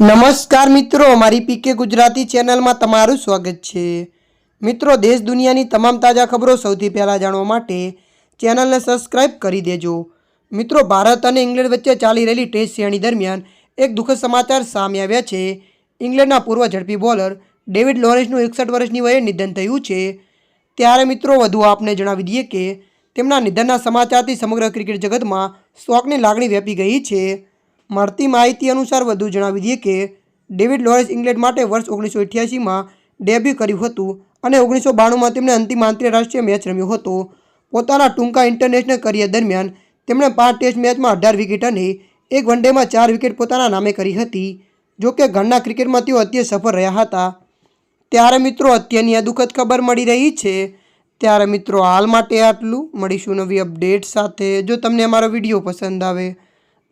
નમસ્કાર મિત્રો, મારી પીકે ગુજરાતી ચેનલમાં તમારું સ્વાગત છે. મિત્રો, દેશ દુનિયાની તમામ તાજા ખબરો સૌથી પહેલાં જાણવા માટે ચેનલને સબસ્ક્રાઇબ કરી દેજો. મિત્રો, ભારત અને ઇંગ્લેન્ડ વચ્ચે ચાલી રહેલી ટેસ્ટ શ્રેણી દરમિયાન એક દુઃખદ સમાચાર સામે આવ્યા છે. ઇંગ્લેન્ડના પૂર્વ ઝડપી બોલર ડેવિડ લોરેન્સનું એકસઠ વર્ષની વયે નિધન થયું છે. ત્યારે, મિત્રો, વધુ આપને જણાવી દઈએ કે તેમના નિધનના સમાચારથી સમગ્ર ક્રિકેટ જગતમાં શોકની લાગણી વ્યાપી ગઈ છે. મળતી માહિતી અનુસાર વધુ જણાવી દઈએ કે ડેવિડ લોરેન્સ ઇંગ્લેન્ડ માટે વર્ષ ઓગણીસો અઠ્યાસીમાં ડેબ્યુ કર્યું હતું અને ઓગણીસો બાણુંમાં તેમણે અંતિમ આંતરરાષ્ટ્રીય મેચ રમ્યો હતો. પોતાના ટૂંકા ઇન્ટરનેશનલ કરિયર દરમિયાન તેમણે પાંચ ટેસ્ટ મેચમાં અઢાર વિકેટ અને એક વનડેમાં ચાર વિકેટ પોતાના નામે કરી હતી. જોકે ઘરના ક્રિકેટમાં તેઓ અત્યંત સફળ રહ્યા હતા. ત્યારે મિત્રો અત્યારની આ દુઃખદ ખબર મળી રહી છે. ત્યારે મિત્રો હાલ માટે આટલું. મળીશું નવી અપડેટ સાથે. જો તમને અમારો વીડિયો પસંદ આવે